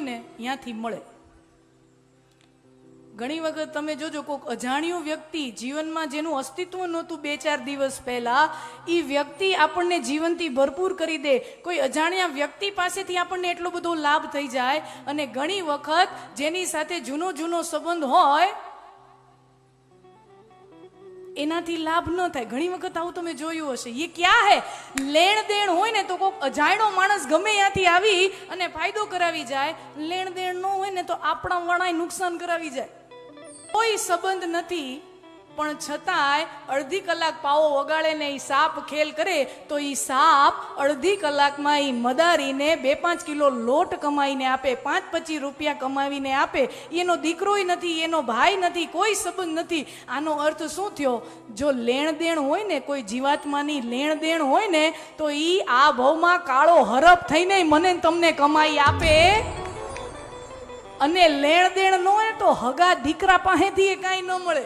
હોય ને ત્યાંથી મળે. ઘણી વખત તમે જોજો, કોઈક અજાણ્યું વ્યક્તિ જીવનમાં જેનું અસ્તિત્વ નહોતું બે ચાર દિવસ પહેલા એ વ્યક્તિ આપણને જીવનથી ભરપૂર કરી દે. કોઈ અજાણ્યા વ્યક્તિ પાસેથી આપણને એટલો બધો લાભ થઈ જાય અને ઘણી વખત જેની સાથે જૂનો જૂનો સંબંધ હોય એનાથી લાભ ન થાય. ઘણી વખત આવું તમે જોયું હશે. એ ક્યાં હે? લેણ દેણ હોય ને તો કોઈક અજાણ્યો માણસ ગમે ત્યાંથી આવી અને ફાયદો કરાવી જાય. લેણ દેણ ન હોય ને તો આપણા વણાય નુકસાન કરાવી જાય. કોઈ સંબંધ નથી પણ છતાંય અડધી કલાક પાવો વગાડે ને એ સાપ ખેલ કરે, તો એ સાપ અડધી કલાકમાં એ મદારીને બે પાંચ કિલો લોટ કમાઈને આપે, પાંચ પચીસ રૂપિયા કમાવીને આપે. એનો દીકરોય નથી, એનો ભાઈ નથી, કોઈ સંબંધ નથી. આનો અર્થ શું થયો? જો લેણ દેણ હોય ને, કોઈ જીવાત્માની લેણ દેણ હોય ને, તો એ આ ભાવમાં કાળો હરફ થઈને મને તમને કમાઈ આપે. અને લેણ દેણ ન હોય તો હગા દીકરા પાસેથી એ કાંઈ ન મળે.